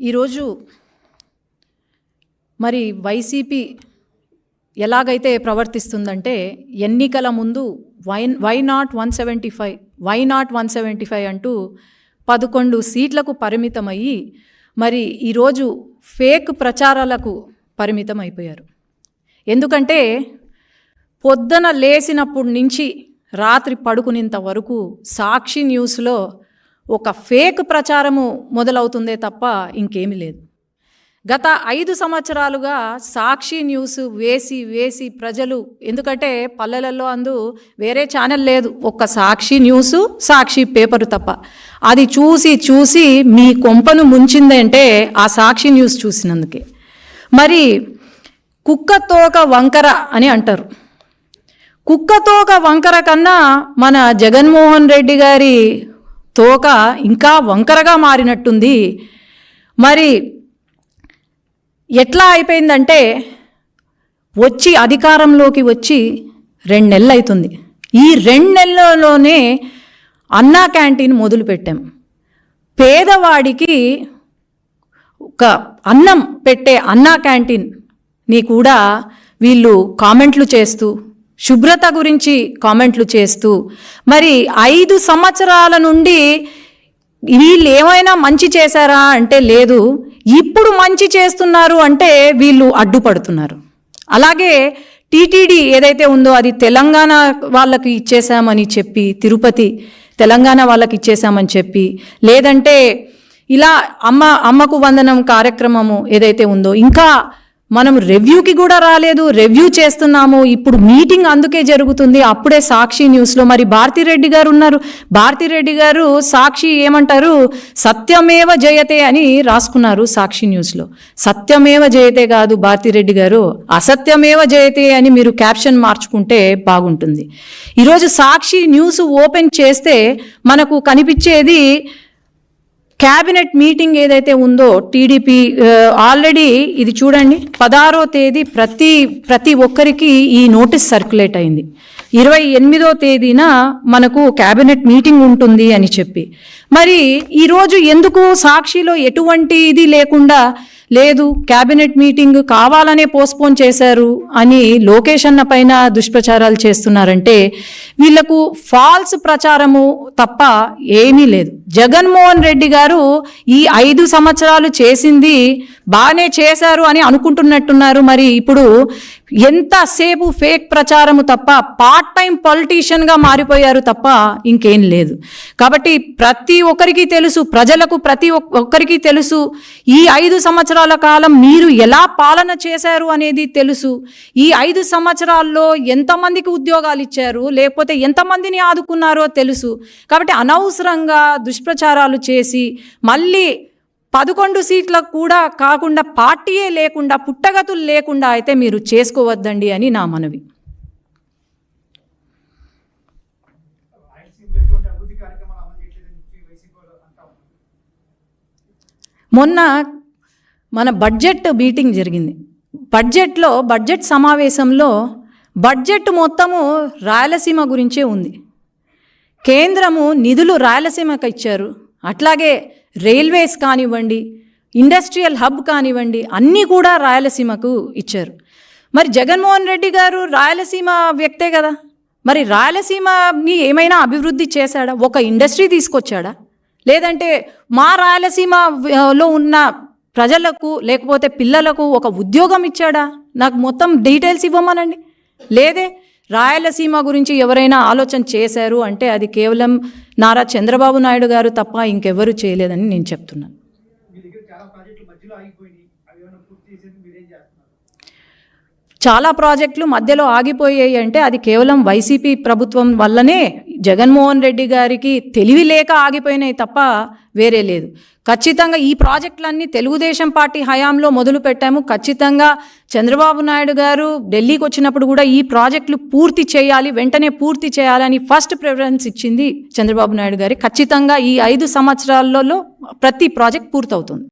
ఈరోజు మరి వైసీపీ ఎలాగైతే ప్రవర్తిస్తుందంటే ఎన్నికల ముందు why why not one seventy five why not one seventy five అంటూ పదకొండు సీట్లకు పరిమితమయ్యి మరి ఈరోజు ఫేక్ ప్రచారాలకు పరిమితం అయిపోయారు ఎందుకంటే పొద్దున లేసినప్పటి నుంచి రాత్రి పడుకునేంత వరకు సాక్షి న్యూస్లో ఒక ఫేక్ ప్రచారము మొదలవుతుందే తప్ప ఇంకేమీ లేదు. గత ఐదు సంవత్సరాలుగా సాక్షి న్యూస్ వేసి వేసి ప్రజలు ఎందుకంటే పల్లెలలో అందు వేరే ఛానల్ లేదు. ఒక్క సాక్షి న్యూస్ సాక్షి పేపరు తప్ప. అది చూసి చూసి మీ కొంపను ముంచిందంటే ఆ సాక్షి న్యూస్ చూసినందుకే. మరి కుక్క తోక వంకర అని అంటారు. కుక్క తోక వంకర కన్నా మన జగన్మోహన్ రెడ్డి గారి తోక ఇంకా వంకరగా మారినట్టుంది. మరి ఎట్లా అయిపోయిందంటే వచ్చి అధికారంలోకి వచ్చి రెండు నెలలు అవుతుంది ఈ రెండు నెలల్లోనే అన్నా క్యాంటీన్ మొదలుపెట్టాం. పేదవాడికి ఒక అన్నం పెట్టే అన్నా క్యాంటీన్ని కూడా వీళ్ళు కామెంట్లు చేస్తూ శుభ్రత గురించి కామెంట్లు చేస్తూ మరి ఐదు సంవత్సరాల నుండి వీళ్ళు ఏమైనా మంచి చేశారా అంటే లేదు ఇప్పుడు మంచి చేస్తున్నారు అంటే వీళ్ళు అడ్డుపడుతున్నారు. అలాగే టీటీడీ ఏదైతే ఉందో అది తెలంగాణ వాళ్ళకి ఇచ్చేసామని చెప్పి తిరుపతి తెలంగాణ వాళ్ళకి ఇచ్చేసామని చెప్పి లేదంటే ఇలా అమ్మ అమ్మకు వందనం కార్యక్రమము ఏదైతే ఉందో ఇంకా మనం రివ్యూకి కూడా రాలేదు రివ్యూ చేస్తున్నాము. ఇప్పుడు మీటింగ్ అందుకే జరుగుతుంది. అప్పుడే సాక్షి న్యూస్లో మరి భారతిరెడ్డి గారు ఉన్నారు. భారతిరెడ్డి గారు సాక్షి ఏమంటారు? సత్యమేవ జయతే అని రాసుకున్నారు సాక్షి న్యూస్లో సత్యమేవ జయతే కాదు భారతిరెడ్డి గారు. అసత్యమేవ జయతే అని మీరు క్యాప్షన్ మార్చుకుంటే బాగుంటుంది. ఈరోజు సాక్షి న్యూస్ ఓపెన్ చేస్తే మనకు కనిపించేది క్యాబినెట్ మీటింగ్ ఏదైతే ఉందో టీడీపీ ఆల్రెడీ ఇది చూడండి పదహారో తేదీ ప్రతి ప్రతి ఒక్కరికి ఈ నోటీస్ సర్క్యులేట్ అయింది. ఇరవై ఎనిమిదో తేదీన మనకు క్యాబినెట్ మీటింగ్ ఉంటుంది అని చెప్పి. మరి ఈరోజు ఎందుకు సాక్షిలో ఎటువంటి ఇది లేకుండా లేదు క్యాబినెట్ మీటింగ్ కావాలనే పోస్ట్పోన్ చేశారు అని లోకేష్ అన్న పైన దుష్ప్రచారాలు చేస్తున్నారంటే వీళ్ళకు ఫాల్స్ ప్రచారము తప్ప ఏమీ లేదు. జగన్మోహన్ రెడ్డి గారు ఈ ఐదు సంవత్సరాలు చేసింది బాగానే చేశారు అని అనుకుంటున్నట్టున్నారు. మరి ఇప్పుడు ఎంతసేపు ఫేక్ ప్రచారము తప్ప పార్ట్ టైం పొలిటీషియన్గా మారిపోయారు తప్ప ఇంకేం లేదు. కాబట్టి ప్రతి ఒక్కరికి తెలుసు ప్రజలకు ప్రతి ఒక్కరికి తెలుసు ఈ ఐదు సంవత్సరాలు కాలం మీరు ఎలా పాలన చేశారు అనేది తెలుసు. ఈ ఐదు సంవత్సరాల్లో ఎంతమందికి ఉద్యోగాలు ఇచ్చారు లేకపోతే ఎంతమందిని ఆదుకున్నారో తెలుసు. కాబట్టి అనవసరంగా దుష్ప్రచారాలు చేసి మళ్ళీ పదకొండు సీట్లకు కూడా కాకుండా పార్టీయే లేకుండా పుట్టగతులు లేకుండా అయితే మీరు చేసుకోవద్దండి అని నా మనవి. మొన్న మన బడ్జెట్ మీటింగ్ జరిగింది. బడ్జెట్లో బడ్జెట్ సమావేశంలో బడ్జెట్ మొత్తము రాయలసీమ గురించే ఉంది. కేంద్రము నిధులు రాయలసీమకు ఇచ్చారు. అట్లాగే రైల్వేస్ కానివ్వండి ఇండస్ట్రియల్ హబ్ కానివ్వండి అన్నీ కూడా రాయలసీమకు ఇచ్చారు. మరి జగన్మోహన్ రెడ్డి గారు రాయలసీమ వ్యక్తే కదా. మరి రాయలసీమని ఏమైనా అభివృద్ధి చేశాడా? ఒక ఇండస్ట్రీ తీసుకొచ్చాడా? లేదంటే మా రాయలసీమలో ఉన్న ప్రజలకు లేకపోతే పిల్లలకు ఒక ఉద్యోగం ఇచ్చాడా? నాకు మొత్తం డీటెయిల్స్ ఇవ్వమనండి. లేదే రాయలసీమ గురించి ఎవరైనా ఆలోచన చేశారు అంటే అది కేవలం నారా చంద్రబాబు నాయుడు గారు తప్ప ఇంకెవరు చేయలేదని నేను చెప్తున్నాను. చాలా చాలా ప్రాజెక్టులు మధ్యలో ఆగిపోయాయి అంటే అది కేవలం వైసీపీ ప్రభుత్వం వల్లనే జగన్మోహన్ రెడ్డి గారికి తెలివి లేక ఆగిపోయినాయి తప్ప వేరే లేదు. ఖచ్చితంగా ఈ ప్రాజెక్టులన్నీ తెలుగుదేశం పార్టీ హయాంలో మొదలు పెట్టాము. ఖచ్చితంగా చంద్రబాబు నాయుడు గారు ఢిల్లీకి వచ్చినప్పుడు కూడా ఈ ప్రాజెక్టులు పూర్తి చేయాలి వెంటనే పూర్తి చేయాలని ఫస్ట్ ప్రిఫరెన్స్ ఇచ్చింది చంద్రబాబు నాయుడు గారి. ఖచ్చితంగా ఈ ఐదు సంవత్సరాలలో ప్రతి ప్రాజెక్ట్ పూర్తవుతుంది.